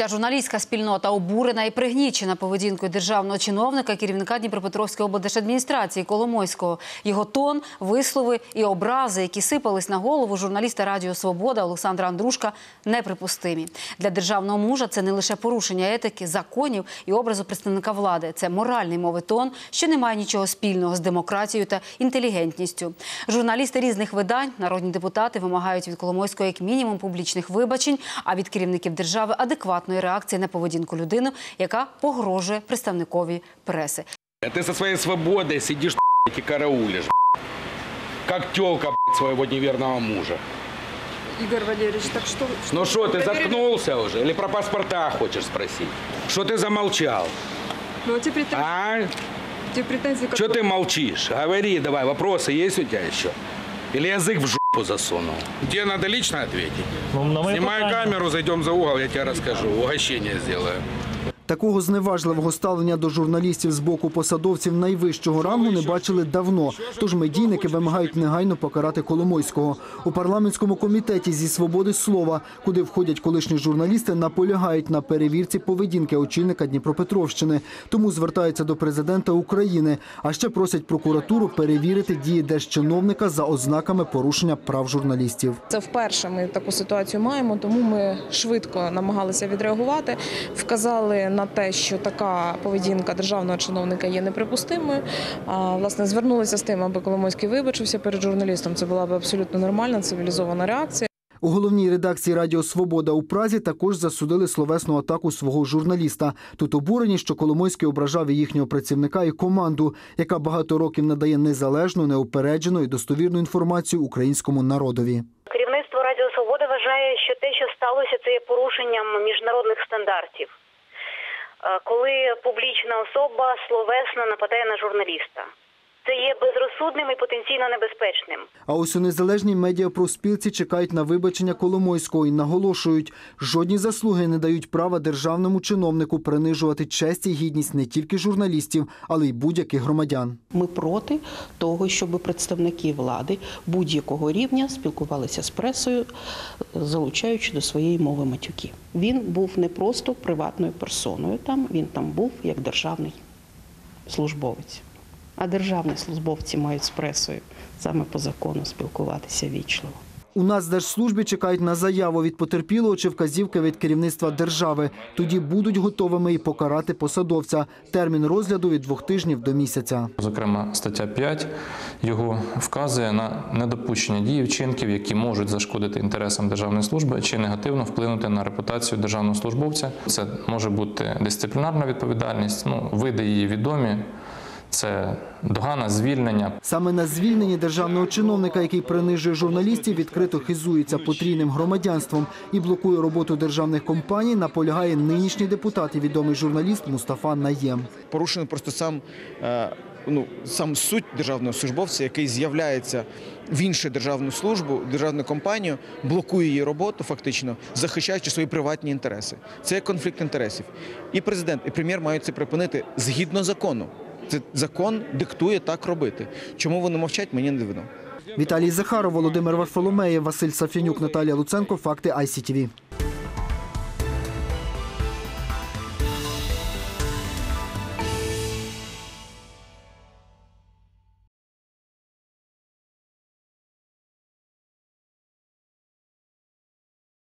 Вся журналістська спільнота обурена і пригнічена поведінкою державного чиновника, керівника Дніпропетровської облдержадміністрації Коломойського. Його тон, вислови і образи, які сипались на голову журналіста Радіо Свобода Олександра Андрушка, неприпустимі. Для державного мужа це не лише порушення етики, законів і образу представника влади. Це моральний мови тон, що не має нічого спільного з демократією та інтелігентністю. Журналісти різних видань, народні депутати вимагають від Коломойського як мінімум публічних вибачень, а від керівників держави адекватної реакції на поведінку людини, яка погрожує представникові преси. А Ты со своей свободой сидишь блядь, и караулишь, блядь. как телка блядь, своего неверного мужа. Игорь Валерьевич, так что... Ну что, ты проверили? заткнулся уже? Или про паспорта хочешь спросить? Что ты замолчал? Ну, а те претензии, А? те претензии Что которые- ты молчишь? Говори давай, вопросы есть у тебя еще? Или язык в жопу Засунул? Тебе надо лично ответить. Ну, на Снимай камеру, зайдем за угол, я тебе расскажу. Угощение сделаю. Такого зневажливого ставлення до журналістів з боку посадовців найвищого рангу не бачили давно. Тож медійники вимагають негайно покарати Коломойського. У парламентському комітеті зі свободи слова, куди входять колишні журналісти, наполягають на перевірці поведінки очільника Дніпропетровщини. Тому звертаються до президента України. А ще просять прокуратуру перевірити дії держчиновника за ознаками порушення прав журналістів. Це вперше ми таку ситуацію маємо, тому ми швидко намагалися відреагувати. Вказали на те, що така поведінка державного чиновника є неприпустимою. А, власне, звернулися з тим, аби Коломойський вибачився перед журналістом. Це була б абсолютно нормальна цивілізована реакція. У головній редакції Радіо Свобода у Празі також засудили словесну атаку свого журналіста. Тут обурені, що Коломойський ображав і їхнього працівника і команду, яка багато років надає незалежну, неупереджену і достовірну інформацію українському народові. Керівництво Радіо Свобода вважає, що те, що сталося, це є порушенням міжнародних стандартів. Е, Коли публічна особа словесно нападає на журналіста, це є безрозсудним і потенційно небезпечним. А ось у незалежній медіапроспілці чекають на вибачення Коломойського і наголошують, жодні заслуги не дають права державному чиновнику принижувати честь і гідність не тільки журналістів, але й будь-яких громадян. Ми проти того, щоб представники влади будь-якого рівня спілкувалися з пресою, залучаючи до своєї мови матюки. Він був не просто приватною персоною там, він там був як державний службовець. А державні службовці мають з пресою саме по закону спілкуватися вічливо. У Нацдержслужбі чекають на заяву від потерпілого чи вказівки від керівництва держави. Тоді будуть готовими і покарати посадовця. Термін розгляду від двох тижнів до місяця. Зокрема, стаття 5 його вказує на недопущення дій вчинків, які можуть зашкодити інтересам державної служби чи негативно вплинути на репутацію державного службовця. Це може бути дисциплінарна відповідальність, ну види її відомі. Це догана, звільнення, Саме на звільненні державного чиновника, який принижує журналістів, відкрито хизується потрійним громадянством і блокує роботу державних компаній, наполягає нинішній депутат і відомий журналіст Мустафа Наєм. порушено просто сам, е, ну, сам суть державного службовця, який з'являється в іншу державну службу, державну компанію, блокує її роботу, фактично, захищаючи свої приватні інтереси. Це є конфлікт інтересів. І президент, і прем'єр мають це припинити згідно закону. Це закон диктує так робити. Чому вони мовчать, мені не видно. Віталій Захаров, Володимир Варфоломеєв, Василь Сафінюк, Наталія Луценко. Факти ICTV.